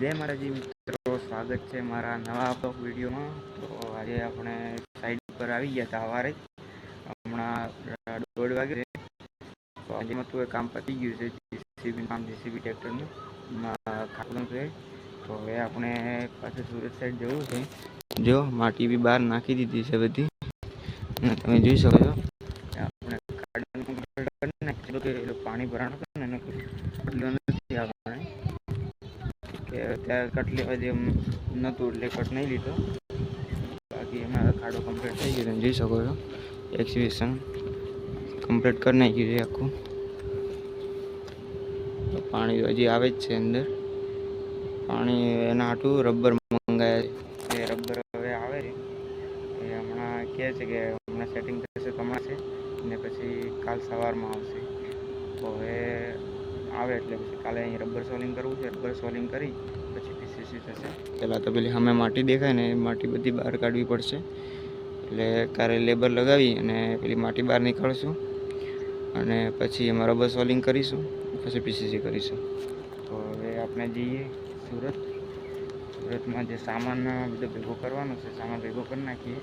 જય માતાજી, મિત્રો. સ્વાગત છે મારા નવા બ્લોગ વિડીયોમાં. તો આજે આપણે સાઈડ ઉપર આવી ગયા હતા સવારે. હમણાં દોઢ વાગે છે. તો આજે તો કામ પતી ગયું છે, જીસીબી કામ જીસીબી ટ્રેક્ટરનું ખાતનું છે. તો હવે આપણે પાછું સુરત સાઈડ જવું છે. જો માટી બી બહાર નાખી દીધી છે બધી. અને તમે જોઈ શકો છો. કે આપણે ગાર્ડન complete કરી નાખ્યું કે એ પાણી ભરાણું હતું ને એનું એટલું નથી આપણે કે ત્યાં કટ લેવા જેમ નહોતું એટલે કટ નહીં લીધો. બાકી એમાં ખાડો કમ્પ્લીટ થઈ ગયો તમે જોઈ શકો છો. એક્ઝિબિશન કમ્પ્લીટ કરી નાખ્યું છે આખું. પાણી હજી આવે જ છે અંદર. પાણી એના હાટું રબર મંગાયા છે. રબર હવે આવે છે. એ હમણાં કહે છે કે હમણાં સેટિંગ થશે તો હમણાં છે ને પછી કાલ સવારમાં આવશે. તો હવે આવે એટલે પછી કાલે અહીં રબર સોલિંગ કરવું છે રબર સોલિંગ કરી પછી પીસીસી થશે. પહેલાં તો પેલી સામે માટી દેખાય ને એ માટી બધી બહાર કાઢવી પડશે. એટલે કાલે લેબર લગાવી અને પેલી માટી બહાર નીકળશું. અને પછી એમાં રબર સોલિંગ કરીશું પછી પીસીસી કરીશું. તો હવે આપણે જઈએ સુરત. સુરતમાં જે સામાન બધો ભેગો કરવાનો છે સામાન ભેગો કરી નાખીએ.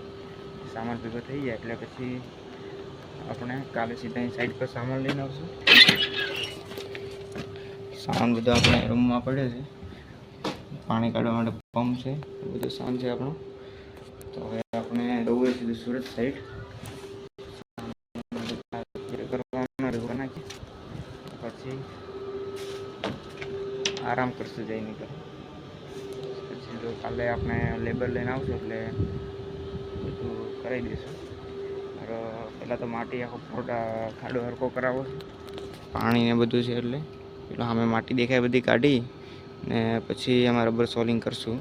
સામાન ભેગો થઈ જાય એટલે પછી આપણે કાલે સીધા સાઈડ પર સામાન લઈને આવશું. સામાન બધો આપણે રૂમમાં પડ્યો છે. પાણી કાઢવા માટે પંપ છે. એ બધું સામાન છે આપણું. તો હવે આપણે જવું સીધું સુરત સાઈડ પછી આરામ કરશું જઈને પછી જો કાલે આપણે લેબર લઈને આવશું એટલે બધું કરાવી દઈશું. પહેલાં તો માટી આખો ફોટા ખાડો હરકો કરાવો પાણી ને બધું છે એટલે. એટલે અમે માટી દેખાય બધી કાઢી ને પછી એમાં રબર સોલિંગ કરશું.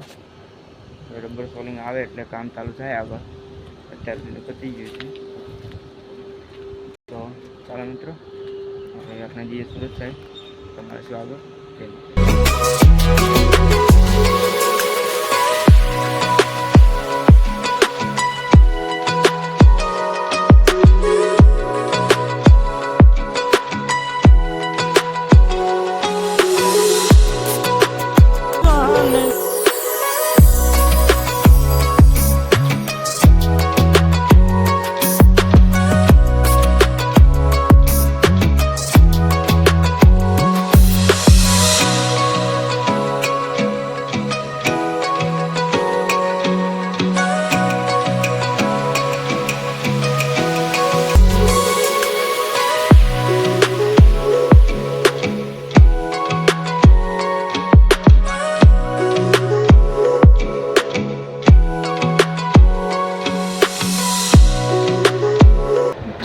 રબર સોલિંગ આવે એટલે કામ ચાલુ થાય આગળ. અત્યાર પતી ગયું છે. તો ચાલો મિત્રો, હવે આપણે જઈએ સુરત સાહેબ. તમારે શું આગળ? promise.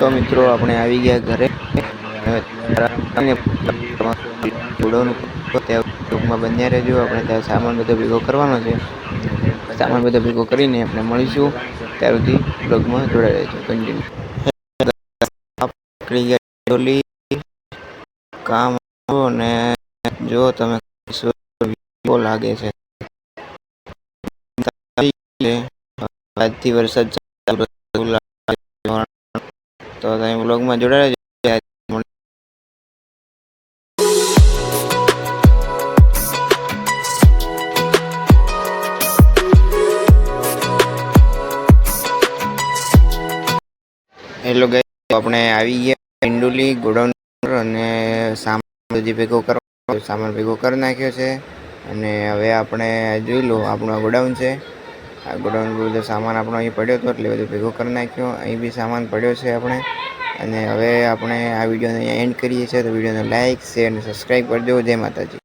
તો મિત્રો આપણે આવી ગયા ઘરે. ટૂંકમાં બન્યા રહેજો. આપણે ત્યાં સામાન બધો ભેગો કરવાનો છે. સામાન બધો ભેગો કરીને આપણે મળીશું ત્યાર સુધી બ્લોગમાં જોડાઈ રહેજો. કન્ટિન્યુ ડોલી. કામ અને જો તમે લાગે છે. આજથી વરસાદ ચાલુ. તો તમે બ્લોગમાં જોડાઈ હેલો ગાઈસ આપણે આવી ગયા ઇન્ડુલી ગોડાઉન અને સામાન બધી ભેગો કરવા સામાન ભેગો કરી નાખ્યો છે. અને હવે આપણે જોઈ લો, આપણું ગોડાઉન છે. ગોડાઉન બધો સામાન આપણો અહીં પડ્યો હતો એટલે બધું ભેગો કરી નાખ્યો. અહીં બી સામાન પડ્યો છે આપણે. અને હવે આપણે આ વિડીયોને એન્ડ કરીએ છીએ. તો વિડીયોને લાઇક શેર અને સબસ્ક્રાઈબ કરજો જય માતાજી.